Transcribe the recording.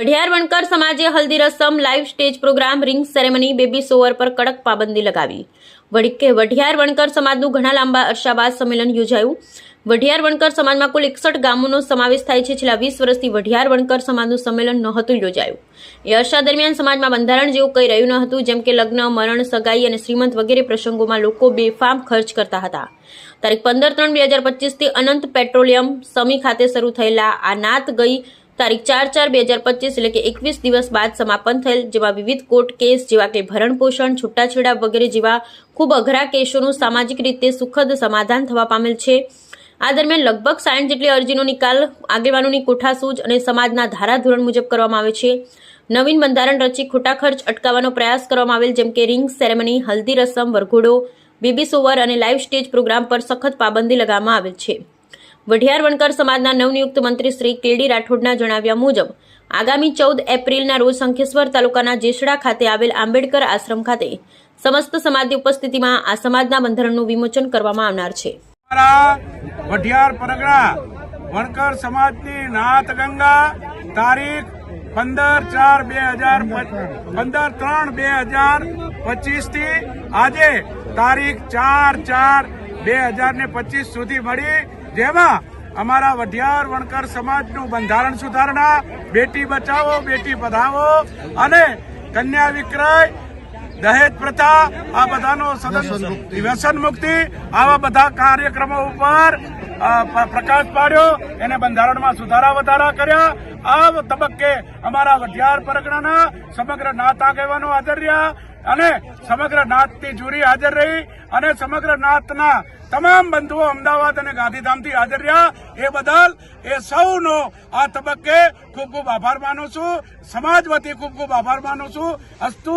વઢિયાર વણકર સમાજે હલ્દી રસમ live stage program ring ceremony baby shower પર કડક પાબંદી લગાવી. વડીકે વઢિયાર વણકર સમાજનું ઘણા લાંબા અરસા સંમેલન યોજાયું. વઢિયાર વણકર સમાજમાં કુલ એકસઠ ગામોનો સમાવેશ થાય છે. છેલ્લા વીસ વર્ષથી વઢિયાર વણકર સમાજનું સંમેલન નહોતું યોજાયું. એ અરસા દરમિયાન સમાજમાં બંધારણ જેવું કંઈ રહ્યું ન હતું, જેમ કે લગ્ન, મરણ, સગાઈ અને શ્રીમંત વગેરે પ્રસંગોમાં લોકો બેફામ ખર્ચ કરતા હતા. તારીખ પંદર ત્રણ બે હજાર પચીસથી અનંત પેટ્રોલિયમ સમી ખાતે શરૂ થયેલા આ નાત ગઈ તારીખ ચાર ચાર બે હજાર પચીસ એટલે કે એકવીસ દિવસ બાદ સમાપન થયેલ, જેમાં વિવિધ કોર્ટ કેસ જેવા કે ભરણ પોષણ, છૂટાછેડા વગેરે જેવા ખૂબ અઘરા કેસોનું સામાજિક રીતે સુખદ સમાધાન થવા પામેલ છે. આ દરમિયાન લગભગ સાઠ જેટલી અરજીનો નિકાલ આગેવાનોની કોઠાસૂજ અને સમાજના ધારાધોરણ મુજબ કરવામાં આવે છે. નવીન બંધારણ રચી ખોટા ખર્ચ અટકાવવાનો પ્રયાસ કરવામાં આવેલ, જેમ કે રિંગ સેરેમની, હલ્દી રસમ, વરઘોડો, બેબી સોવર અને લાઈવ સ્ટેજ પ્રોગ્રામ પર સખત પાબંદી લગાવવામાં આવેલ છે. વઢિયાર વણકર સમાજના નવનિયુક્ત મંત્રી શ્રી કેડી રાઠોડના જણાવ્યા મુજબ, આગામી ચૌદ એપ્રિલના રોજ શંખેશ્વર તાલુકાના જેસડા ખાતે આવેલ આંબેડકર આશ્રમ ખાતે સમસ્ત સમાજની ઉપસ્થિતિમાં આ સમાજના બંધારણનું વિમોચન કરવામાં આવનાર છે. વઢિયાર પરગણા વણકર સમાજની નાથ ગંગા તારીખ પંદર ચાર બે હજાર પંદર ત્રણ બે હજાર પચીસથી આજે તારીખ ચાર ચાર બે હજાર ને પચીસ સુધી મળી જેમાં અમારા વઢિયાર વણકર સમાજનું બંધારણ સુધારણા બેટી બચાવો બેટી પધાવો અને કન્યા વિક્રય દહેજ પ્રથા આ બધાનો સદન વ્યસન મુક્તિ આવા બધા કાર્યક્રમો ઉપર પ્રકાશ પાડ્યો. એને બંધારણમાં સુધારા વધારા કર્યા. આ તબક્કે અમારા વઢિયાર પરગણાના સમગ્ર નાત આગેવાનો હાજર રહ્યા અને સમગ્ર નાથથી જુરી હાજર રહી અને સમગ્ર નાથના તમામ બંધુઓ અમદાવાદ અને ગાંધીધામથી હાજર રહ્યા. એ બદલ એ સૌનો આ તબક્કે ખૂબ ખૂબ આભાર માનું છું. સમાજ વતી ખૂબ ખૂબ આભાર માનું છું. અસ્તુ.